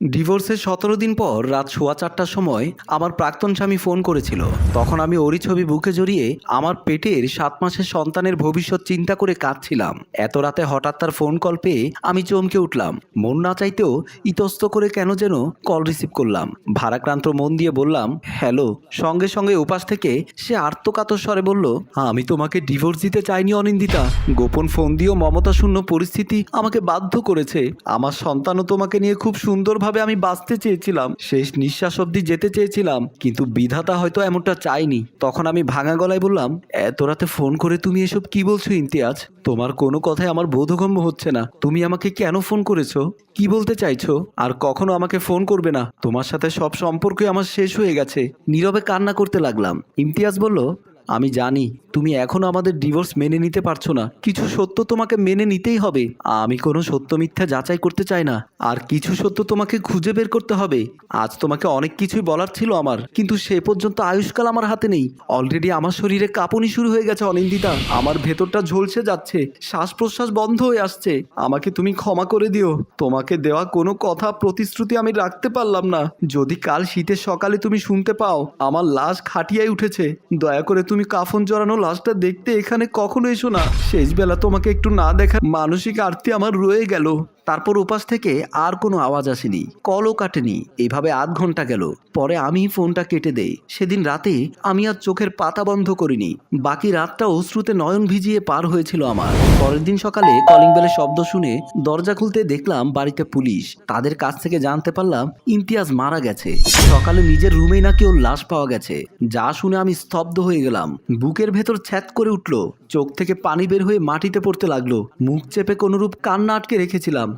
ডিভোর্সের সতেরো দিন পর রাত সোয়া চারটার সময় আমার প্রাক্তন স্বামী ফোন করেছিল। তখন আমি ওরই ছবি বুকে জড়িয়ে আমার পেটের সাত মাসের সন্তানের ভবিষ্যৎ চিন্তা করে কাঁদছিলাম। এত রাতে হঠাৎ তার ফোন কল পেয়ে আমি চমকে উঠলাম। মন না চাইতেও ইতস্ত করে কেন যেন কল রিসিভ করলাম। ভারাক্রান্ত মন দিয়ে বললাম, হ্যালো। সঙ্গে সঙ্গে উপাস থেকে সে আর্তকাতর স্বরে বলল, আমি তোমাকে ডিভোর্স দিতে চাইনি অনিন্দিতা। গোপন ফোন দিয়েও মমতা শূন্য পরিস্থিতি আমাকে বাধ্য করেছে। আমার সন্তানও তোমাকে নিয়ে খুব সুন্দরভাবে আমি বাঁচতে চেয়েছিলাম, শেষ নিঃশ্বাস অবধি যেতে চেয়েছিলাম, কিন্তু বিধাতা হয়তো এমনটা চাইনি তখন আমি ভাঙা গলায় বললাম, এত রাতে ফোন করে তুমি এসব কি বলছো, ইমতিয়াজ? তোমার কোনো কথাই আমার বোধগম্য হচ্ছে না। তুমি আমাকে কেন ফোন করেছ? কি বলতে চাইছো? আর কখনো আমাকে ফোন করবে না। তোমার সাথে সব সম্পর্কই আমার শেষ হয়ে গেছে। নীরবে কান্না করতে লাগলাম। ইমতিয়াজ বলল আমি জানি, তুমি এখনও আমাদের ডিভোর্স মেনে নিতে পারছ না। কিছু সত্য তোমাকে মেনে নিতেই হবে। আমি কোনো সত্য মিথ্যা যাচাই করতে চাই না। আর কিছু সত্য তোমাকে খুঁজে বের করতে হবে। আজ তোমাকে অনেক কিছুই বলার ছিল আমার, কিন্তু সে পর্যন্ত আয়ুষ্কাল আমার হাতে নেই। অলরেডি আমার শরীরে কাঁপুনি শুরু হয়ে গেছে, অনিন্দিতা। আমার ভেতরটা ঝলসে যাচ্ছে শ্বাস প্রশ্বাস বন্ধ হয়ে আসছে। আমাকে তুমি ক্ষমা করে দিও। তোমাকে দেওয়া কোনো কথা, প্রতিশ্রুতি আমি রাখতে পারলাম না। যদি কাল শীতের সকালে তুমি শুনতে পাও, আমার লাশ খাটিয়ায় উঠেছে। দয়া করে তুমি কাফন জড়ানো লাশটা দেখতে এখানে কখনো এসো না। শেষ বেলা তোমাকে একটু না দেখা মানসিক আরতি আমার রয়ে গেল। তারপর উপাস থেকে আর কোনো আওয়াজ আসেনি। কলও কাটেনি। এভাবে আধ ঘণ্টা গেল। পরে আমি ফোনটা কেটে দেই। সেদিন রাতে আমি আর চোখের পাতা বন্ধ করিনি। বাকি রাতটা অশ্রুতে নয়ন ভিজিয়ে পার হয়েছিল আমার। পরের দিন সকালে কলিং বেলের শব্দ শুনে দরজা খুলতে দেখলাম বাড়িতে পুলিশ। তাদের কাছ থেকে জানতে পারলাম ইমতিয়াজ মারা গেছে। সকালে নিজের রুমেই নাকি ওর লাশ পাওয়া গেছে। যা শুনে আমি স্তব্ধ হয়ে গেলাম। বুকের ভেতর ছ্যাত করে উঠল। চোখ থেকে পানি বের হয়ে মাটিতে পড়তে লাগল। মুখ চেপে কোনোরূপ কান্না আটকে রেখেছিলাম।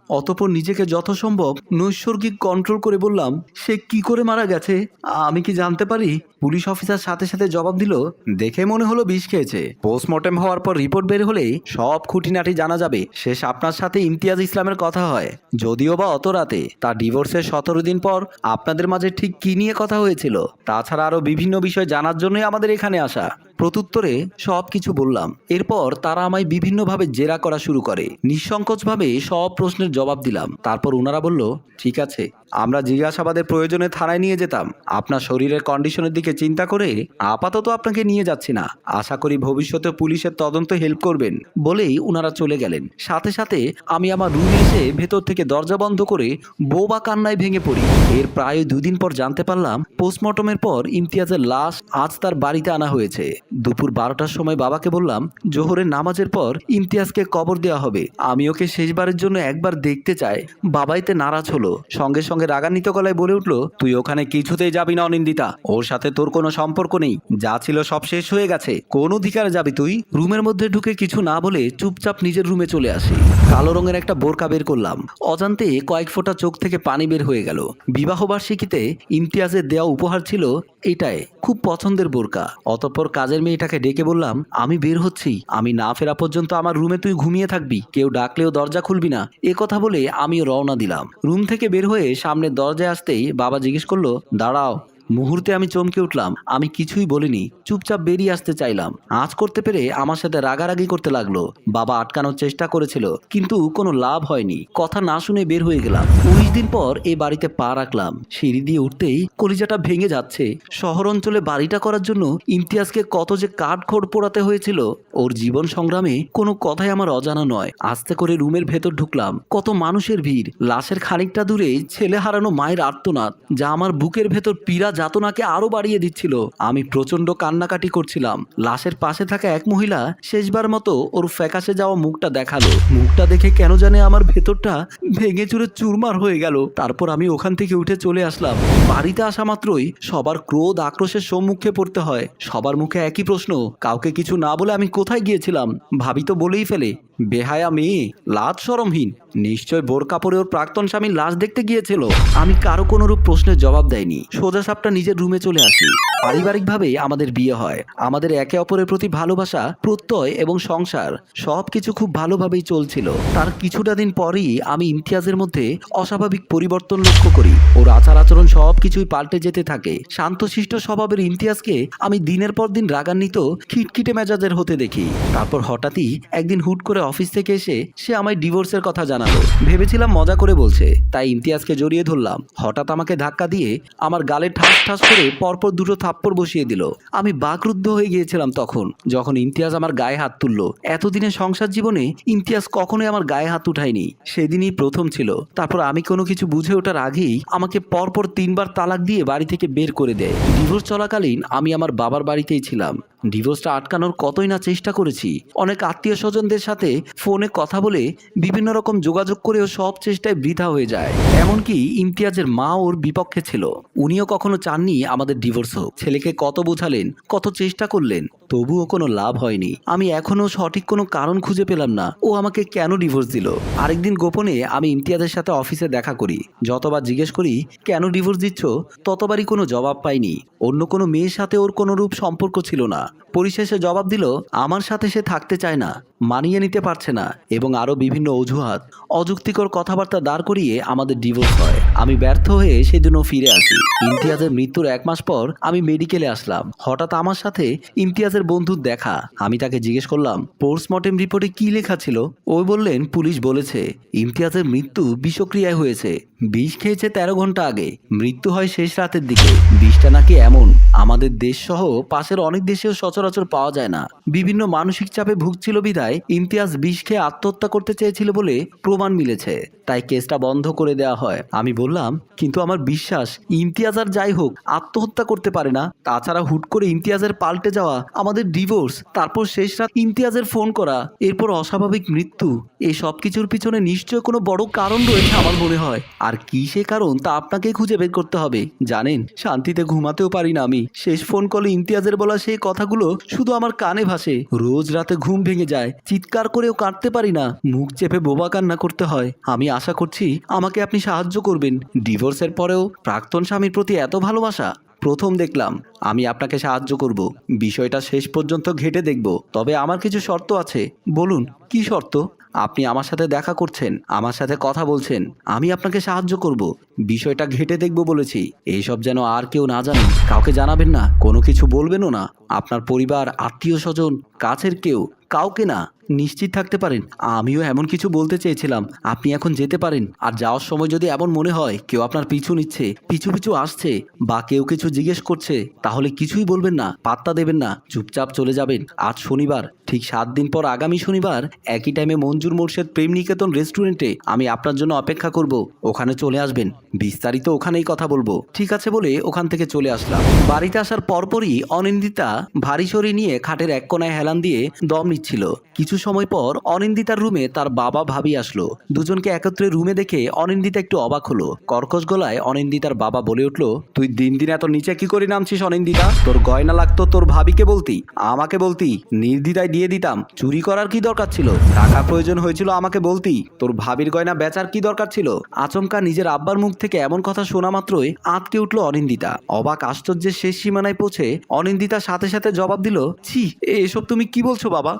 অতপর নিজেকে যথাসম্ভব নৈসর্গিক কন্ট্রোল করে বললাম, সে কি করে মারা গেছে? আমি কি জানতে পারি? পুলিশ অফিসার সাথে সাথে জবাব দিল, দেখে মনে হলো বিষ খেয়েছে। পোস্টমর্টেম হওয়ার পর রিপোর্ট বের হলে সব খুঁটিনাটি জানা যাবে। শেষ আপনার সাথে ইমতিয়াজ ইসলামের কথা হয়। যদিও বা অত রাতে তার ডিভোর্সের সতেরো দিন পর আপনাদের মাঝে ঠিক কি নিয়ে কথা হয়েছিল? তাছাড়া আরও বিভিন্ন বিষয় জানার জন্যই আমাদের এখানে আসা। প্রত্যুত্তরে সব কিছু বললাম। এরপর তারা আমায় বিভিন্নভাবে জেরা করা শুরু করে। নিঃসংকোচভাবে সব প্রশ্নের জবাব দিলাম। তারপর ওনারা বলল ঠিক আছে। আমরা জিজ্ঞাসাবাদের প্রয়োজনে থানায় নিয়ে যেতাম। আপনার শরীরের কন্ডিশনের দিকে চিন্তা করে আপাতত আপনাকে নিয়ে যাচ্ছি না। আশা করি ভবিষ্যতে পুলিশের তদন্ত হেল্প করবেন বলেই ওনারা চলে গেলেন। সাথে সাথে আমি আমার রুমে এসে ভেতর থেকে দরজা বন্ধ করে বোবা কান্নায় ভেঙে পড়ি। এর প্রায় দুদিন পর জানতে পারলাম, পোস্টমর্টমের পর ইমতিয়াজের লাশ আজ তার বাড়িতে আনা হয়েছে। দুপুর বারোটার সময় বাবাকে বললাম, জোহরের নামাজের পর ইমতিয়াজকে কবর দেওয়া হবে। আমি ওকে শেষবারের জন্য একবার দেখতে চাই। বাবাইতে নারাজ হলো। সঙ্গে সঙ্গে রাগান্বিত গলায় বলে উঠল, তুই ওখানে কিছুতেই যাবি না অনিন্দিতা। ওর সাথে তোর কোনো সম্পর্ক নেই। যা ছিল সব শেষ হয়ে গেছে। কোন অধিকারে যাবি তুই? রুমের মধ্যে ঢুকে কিছু না বলে চুপচাপ নিজের রুমে চলে আসি। কালো রঙের একটা বোরকা বের করলাম। অজান্তে কয়েক ফোঁটা চোখ থেকে পানি বের হয়ে গেল। বিবাহ বার্ষিকীতে ইমতিয়াজের দেওয়া উপহার ছিল এটাই, খুব পছন্দের বোরকা। অতঃপর কাজের মেয়েটাকে ডেকে বললাম, আমি বের হচ্ছি। আমি না ফেরা পর্যন্ত আমার রুমে তুই ঘুমিয়ে থাকবি। কেউ ডাকলেও দরজা খুলবি না। এ কথা বলে আমিও রওনা দিলাম। রুম থেকে বের হয়ে সামনের দরজায় আসতেই বাবা জিজ্ঞেস করল দাঁড়াও। মুহূর্তে আমি চমকে উঠলাম। আমি কিছুই বলিনি, চুপচাপ বেরিয়ে আসতে চাইলাম। আজ করতে পেরে আমার সাথে রাগারাগি করতে লাগল। বাবা আটকানোর চেষ্টা করেছিল, কিন্তু কোনো লাভ হয়নি। কথা না শুনে বের হয়ে গেলাম। উনিশ দিন পর এই বাড়িতে পা রাখলাম। সিঁড়ি দিয়ে উঠতেই কলিজাটা ভেঙে যাচ্ছে। শহর অঞ্চলে বাড়িটা করার জন্য ইমতিয়াজকে কত যে কাঠখড় পোড়াতে হয়েছিল, ওর জীবন সংগ্রামে কোনো কথাই আমার অজানা নয়। আস্তে করে রুমের ভেতর ঢুকলাম। কত মানুষের ভিড়। লাশের খানিকটা দূরে ছেলে হারানো মায়ের আর্তনাদ, যা আমার বুকের ভেতর পীড়া যাতনাকে আরও বাড়িয়ে দিচ্ছিল। আমি প্রচণ্ড কান্নাকাটি করছিলাম। লাশের পাশে থাকা এক মহিলা শেষবার মতো ওর ফ্যাকাশে যাওয়া মুখটা দেখাল। মুখটা দেখে কেন জানে আমার ভেতরটা ভেঙে চুরে চুরমার হয়ে গেল। তারপর আমি ওখান থেকে উঠে চলে আসলাম। বাড়িতে আসা মাত্রই সবার ক্রোধ আক্রোশের সম্মুখে পড়তে হয়। সবার মুখে একই প্রশ্ন, কাউকে কিছু না বলে আমি কোথায় গিয়েছিলাম? ভাবি তো বলেই ফেলে। বেহায়া মেয়ে লাজ সরমহীন নিশ্চয় বোর পরে ওর প্রাক্তন স্বামীর লাশ দেখতে গিয়েছিল। আমি কারও কোনোরূপ প্রশ্নের জবাব দেয়নি। সোজা সাপটা নিজের রুমে চলে আসি। পারিবারিকভাবে আমাদের বিয়ে হয়। আমাদের একে অপরের প্রতি ভালোবাসা, প্রত্যয় এবং সংসার সবকিছু খুব ভালোভাবেই চলছিল। তার কিছুটা দিন পরেই আমি ইমতিয়াজের মধ্যে অস্বাভাবিক পরিবর্তন লক্ষ্য করি। ওর আচার আচরণ সবকিছুই পাল্টে যেতে থাকে। শান্তশিষ্ট স্বভাবের ইমতিয়াজকে আমি দিনের পর দিন রাগান্বিত, খিটখিটে মেজাজের হতে দেখি। তারপর হঠাৎই একদিন হুট করে অফিস থেকে এসে সে আমায় ডিভোর্সের কথা জানালো। ভেবেছিলাম মজা করে বলছে, তাই ইমতিয়াজকে জড়িয়ে ধরলাম। হঠাৎ আমাকে ধাক্কা দিয়ে আমার গালে ঠাস ঠাস করে পরপর দুটো থাপ্পড় বসিয়ে দিল। আমি বাকরুদ্ধ হয়ে গিয়েছিলাম তখন, যখন ইমতিয়াজ আমার গায়ে হাত তুললো। এতদিনে সংসার জীবনে ইমতিয়াজ কখনোই আমার গায়ে হাত উঠায়নি। সেদিনই প্রথম ছিল। তারপর আমি কোনো কিছু বুঝে ওঠার আগেই আমাকে পরপর তিনবার তালাক দিয়ে বাড়ি থেকে বের করে দেয়। ডিভোর্স চলাকালীন আমি আমার বাবার বাড়িতেই ছিলাম। ডিভোর্সটা আটকানোর কতই না চেষ্টা করেছি। অনেক আত্মীয় স্বজনদের সাথে ফোনে কথা বলে বিভিন্ন রকম যোগাযোগ করেও সব চেষ্টায় বৃথা হয়ে যায়। এমনকি ইমতিয়াজের মা ওর বিপক্ষে ছিল। উনিও কখনো চাননি আমাদের ডিভোর্স হোক। ছেলেকে কত বোঝালেন, কত চেষ্টা করলেন তবুও কোনো লাভ হয়নি। আমি এখনও সঠিক কোনো কারণ খুঁজে পেলাম না। ও আমাকে কেন ডিভোর্স দিল? আরেকদিন গোপনে আমি ইমতিয়াজের সাথে অফিসে দেখা করি। যতবার জিজ্ঞেস করি, কেন ডিভোর্স দিচ্ছ? ততবারই কোনো জবাব পাইনি। অন্য কোনো মেয়ের সাথে ওর কোনো রূপ সম্পর্ক ছিল না। পরিশেষে জবাব দিল, আমার সাথে সে থাকতে চায় না। মানিয়ে নিতে পারছে না এবং আরও বিভিন্ন অজুহাত, অযুক্তিকর কথাবার্তা দাঁড় করিয়ে আমাদের ডিভোর্স হয়। আমি ব্যর্থ হয়ে সেদিনও ফিরে আসি। ইমতিয়াজের মৃত্যুর এক মাস পর আমি মেডিকেলে আসলাম। হঠাৎ আমার সাথে ইমতিয়াজের বন্ধুর দেখা। আমি তাকে জিজ্ঞেস করলাম পোস্টমর্টেম রিপোর্টে কি লেখা ছিল? ওই বললেন, পুলিশ বলেছে, ইমতিয়াজের মৃত্যু বিষক্রিয়ায় হয়েছে। বিষ খেয়েছে তেরো ঘণ্টা আগে। মৃত্যু হয় শেষ রাতের দিকে। বিষটা নাকি এমন। আমাদের দেশ সহ পাশের অনেক দেশেও সচরাচর পাওয়া যায় না। বিভিন্ন মানসিক চাপে ভুগছিল বিধায় ইমতিয়াজ বিষ খেয়ে আত্মহত্যা করতে চেয়েছিল বলে প্রমাণ মিলেছে। তাই কেসটা বন্ধ করে দেওয়া হয়। আমি বললাম, কিন্তু আমার বিশ্বাস, ইমতিয়াজ আর যাই হোক, আত্মহত্যা করতে পারে না। তাছাড়া হুট করে ইমতিয়াজের পাল্টে যাওয়া, আমাদের ডিভোর্স, তারপর শেষ রাত ইমতিয়াজের ফোন করা, এরপর অস্বাভাবিক মৃত্যু এই সব কিছুর পিছনে নিশ্চয় কোনো বড় কারণ রয়েছে আমার মনে হয়। আর কি সে কারণ তা আপনাকে খুঁজে বের করতে হবে। জানেন, শান্তিতে ঘুমাতেও পারি না আমি। শেষ ফোন কলে ইমতিয়াজের বলা সেই কথাগুলো শুধু আমার কানে ভাসে। রোজ রাতে ঘুম ভেঙে যায়। চিৎকার করেও কাঁদতে পারি না। মুখ চেপে বোবা কান্না করতে হয়। আমি আশা করছি আমাকে আপনি সাহায্য করবেন। ডিভোর্সের পরেও প্রাক্তন স্বামীর প্রতি এত ভালোবাসা? প্রথম দেখলাম, আমি আপনাকে সাহায্য করব। বিষয়টা শেষ পর্যন্ত ঘেটে দেখব। তবে আমার কিছু শর্ত আছে। বলুন, কি শর্ত? আপনি আমার সাথে দেখা করছেন আমার সাথে কথা বলছেন আমি আপনাকে সাহায্য করব। বিষয়টা ঘেটে দেখব বলেছি। এইসব যেন আর কেউ না জানে। কাউকে জানাবেন না, কোনো কিছু বলবেনও না। আপনার পরিবার, আত্মীয় স্বজন, কাছের কেউ, কাউকে না। নিশ্চিত থাকতে পারেন। আমিও এমন কিছু বলতে চেয়েছিলাম। আপনি এখন যেতে পারেন। আর যাওয়ার সময় যদি এমন মনে হয়, কেউ আপনার পিছু নিচ্ছে, পিছু পিছু আসছে, বা কেউ কিছু জিজ্ঞেস করছে, তাহলে কিছুই বলবেন না, পাত্তা দেবেন না। চুপচাপ চলে যাবেন। আজ শনিবার, ঠিক সাত দিন পর আগামী শনিবার, একই টাইমে মঞ্জুর মোর্শেদ প্রেম নিকেতন রেস্টুরেন্টে আমি আপনার জন্য অপেক্ষা করব। ওখানে চলে আসবেন। বিস্তারিত ওখানেই কথা বলব। ঠিক আছে বলে ওখান থেকে চলে আসলাম। বাড়িতে আসার পরপরই অনিন্দিতা ভারী শরীর নিয়ে খাটের এক কোনায় হেলান দিয়ে দম নিচ্ছিল। কিছু সময় পর অনিন্দিতার রুমে তার বাবা ভাবি আসলো। দুজনকে একত্রে রুমে দেখে অনিন্দিতা একটু অবাক হলো। কর্কশ গলায় অনিন্দিতার বাবা বলে উঠল, তুই দিন দিন এত নিচে কি করে নামছিস অনিন্দিতা? তোর গয়না লাগতো তোর ভাবিকে বলতি, আমাকে বলতি, নির্দ্বিধায় দিয়ে দিতাম। চুরি করার কি দরকার ছিল? টাকা প্রয়োজন হয়েছিল আমাকে বলতি, তোর ভাবির গয়না বেচার কি দরকার ছিল? আচমকা নিজের আব্বার মুখ থেকে এমন কথা শোনা মাত্রই আঁতকে উঠল অনিন্দিতা। অবাক আশ্চর্যের শেষ সীমানায় পৌঁছে অনিন্দিতা সাথে সাথে জবাব দিল, ছি এসব তুমি কি বলছো বাবা?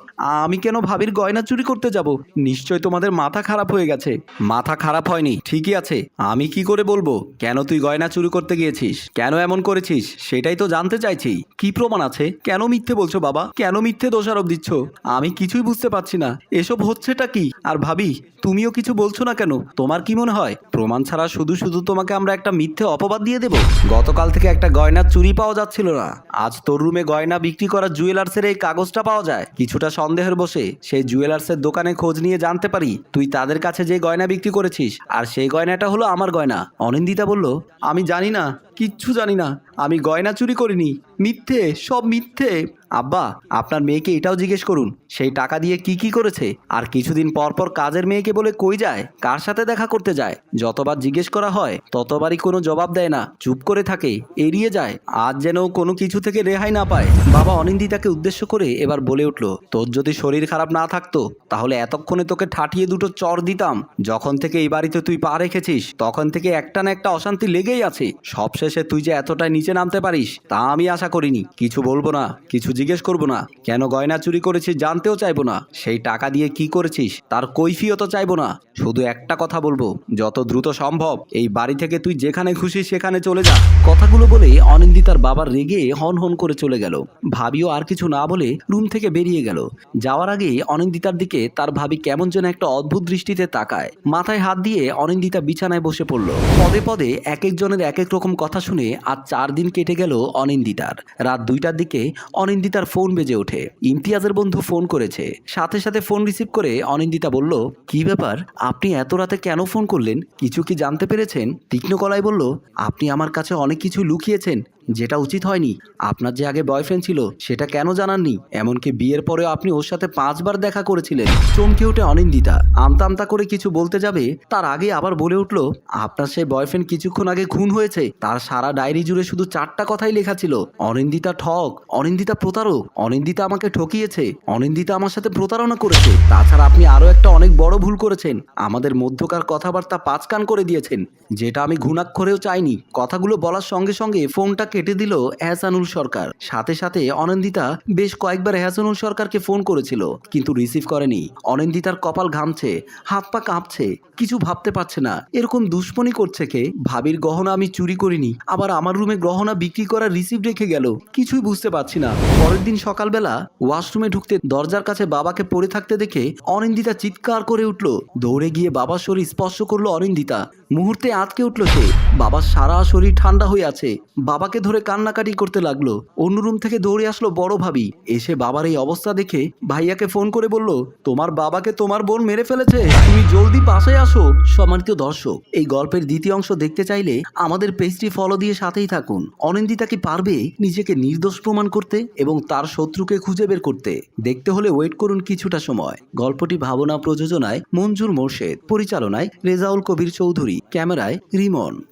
আমি কেন ভাবির গয়না চুরি করতে যাব? নিশ্চয় তোমাদের মাথা খারাপ হয়ে গেছে। মাথা খারাপ হয়নি, ঠিকই আছে। আমি কি করে বলব? কেন তুই গয়না চুরি করতে গিয়েছিস? কেন এমন করেছিস? সেটাই তো জানতে চাইছি। কি প্রমাণ আছে? কেন মিথ্যে বলছো বাবা? কেন মিথ্যে দোষারোপ দিচ্ছ? আমি কিছুই বুঝতে পারছি না। এসব হচ্ছেটা কি? আর ভাবি, তুমিও কিছু বলছো না কেন? তোমার কি মনে হয়? প্রমাণ ছাড়া শুধু শুধু তোমাকে আমরা একটা মিথ্যে অপবাদ দিয়ে দেব? গতকাল থেকে একটা গয়না চুরি পাওয়া যাচ্ছিল না। আজ তোর রুমে গয়না বিক্রি করা জুয়েলার্সের এই কাগজটা পাওয়া যায়। কিছুটা সন্দেহের বসে সেই জুয়েলার্সের দোকানে খোঁজ নিয়ে জানতে পারি তুই তাদের কাছে যে গয়না বিক্রি করেছিস, আর সেই গয়নাটা হলো আমার গয়না। অনিন্দিতা বলল, আমি জানি না। কিচ্ছু জানি না। আমি গয়না চুরি করিনি। মিথ্যে, সব মিথ্যে। আব্বা, আপনার মেয়েকে এটাও জিজ্ঞেস করুন। সেই টাকা দিয়ে কি কি করেছে? আর কিছুদিন পর পর কাজের মেয়েকে বলে কই যায়? কার সাথে দেখা করতে যায়? যতবার জিজ্ঞেস করা হয়, ততবারই কোনো জবাব দেয় না। চুপ করে থাকে, এড়িয়ে যায়। আজ যেন কোনো কিছু থেকে রেহাই না পায়। বাবা অনিন্দিতাকে উদ্দেশ্য করে এবার বলে উঠল, তোর যদি শরীর খারাপ না থাকতো, তাহলে এতক্ষণে তোকে ঠাটিয়ে দুটো চর দিতাম। যখন থেকে এই বাড়িতে তুই পা রেখেছিস, তখন থেকে একটা না একটা অশান্তি লেগেই আছে। সব সবশেষে তুই যে এতটাই নিচে নামতে পারিস, তা আমি আশা করিনি। কিছু বলব না, কিছু জিজ্ঞেস করব না। কেন গয়না চুরি করেছিস জানতেও চাইব না। সেই টাকা দিয়ে কি করেছিস, তার কৈফিয়তও চাইব না। শুধু একটা কথা বলব, যত দ্রুত সম্ভব, এই বাড়ি থেকে তুই যেখানে খুশি সেখানে চলে যা। কথাগুলো বলে অনিন্দিতার বাবার রেগে হন হন করে চলে গেল। ভাবিও আর কিছু না বলে রুম থেকে বেরিয়ে গেল। যাওয়ার আগে অনিন্দিতার দিকে, তার ভাবি কেমন যেন একটা অদ্ভুত দৃষ্টিতে তাকায়। মাথায় হাত দিয়ে অনিন্দিতা বিছানায় বসে পড়ল। পদে পদে এক একজনের এক এক রকম কথা শুনে আজ চার দিন কেটে গেল অনিন্দিতার। রাত দুইটার দিকে অনিন্দিতার ফোন বেজে ওঠে। ইমতিয়াজের বন্ধু ফোন করেছে। সাথে সাথে ফোন রিসিভ করে অনিন্দিতা বলল, কি ব্যাপার? আপনি এত রাতে কেন ফোন করলেন? কিছু কি জানতে পেরেছেন? তীক্ষ্ণ গলায় বলল, আপনি আমার কাছে অনেক কিছু লুকিয়েছেন। যেটা উচিত হয়নি। আপনার যে আগে বয়ফ্রেন্ড ছিল, সেটা কেন জানাননি? এমনকি বিয়ের পরেও আপনি ওর সাথে পাঁচবার দেখা করেছিলেন। চমকে উঠে অনিন্দিতা। আমতা আমতা করে কিছু বলতে যাবে, তার আগে আবার বলে উঠল, আপনার সেই বয়ফ্রেন্ড কিছুক্ষণ আগে খুন হয়েছে। তার সারা ডায়েরি জুড়ে শুধু চারটা কথাই লেখা ছিল। অনিন্দিতা ঠক, অনিন্দিতা প্রতারক, অনিন্দিতা আমাকে ঠকিয়েছে, অনিন্দিতা আমার সাথে প্রতারণা করেছে। তাছাড়া আপনি আরও একটা অনেক বড় ভুল করেছেন। আমাদের মধ্যকার কথাবার্তা পাঁচ কান করে দিয়েছেন। যেটা আমি ঘুণাক্ষরেও চাইনি। কথাগুলো বলার সঙ্গে সঙ্গে ফোনটা কেটে দিল এহসানুল সরকার। সাথে সাথে অনিন্দিতা বেশ কয়েকবার এহসানুল সরকারকে ফোন করেছিল, কিন্তু রিসিভ করেনি। অনিন্দিতার কপাল ঘামছে, হাত পা কাঁপছে, কিছু ভাবতে পারছে না। এরকম দুশ্মনী করছে কে? ভাবির গহনা আমি চুরি করিনি, আবার আমার রুমে গহনা বিক্রি করার রিসিভ রেখে গেল। কিছুই বুঝতে পারছি না। পরের দিন সকালবেলা ওয়াশরুমে ঢুকতে দরজার কাছে বাবাকে পড়ে থাকতে দেখে অনিন্দিতা চিৎকার করে উঠল। দৌড়ে গিয়ে বাবার শরীর স্পর্শ করল অনিন্দিতা। মুহূর্তে আটকে উঠল সে। বাবার সারা শরীর ঠান্ডা হয়ে আছে। বাবাকে ধরে কান্নাকাটি করতে লাগল। অন্য রুম থেকে দৌড়ে আসলো বড় ভাবি। এসে বাবার এই অবস্থা দেখে ভাইয়াকে ফোন করে বলল, তোমার বাবাকে তোমার বোন মেরে ফেলেছে। তুমি জলদি পাশে আসো। সম্মানিত দর্শক, এই গল্পের দ্বিতীয় অংশ দেখতে চাইলে আমাদের পেজটি ফলো দিয়ে সাথেই থাকুন। অনিন্দিতা কি পারবে নিজেকে নির্দোষ প্রমাণ করতে এবং তার শত্রুকে খুঁজে বের করতে? দেখতে হলে ওয়েট করুন কিছুটা সময়। গল্পটি ভাবনা প্রযোজনায় মঞ্জুর মোর্শেদ, পরিচালনায় রেজাউল কবির চৌধুরী। ক্যামেরায় রিমন।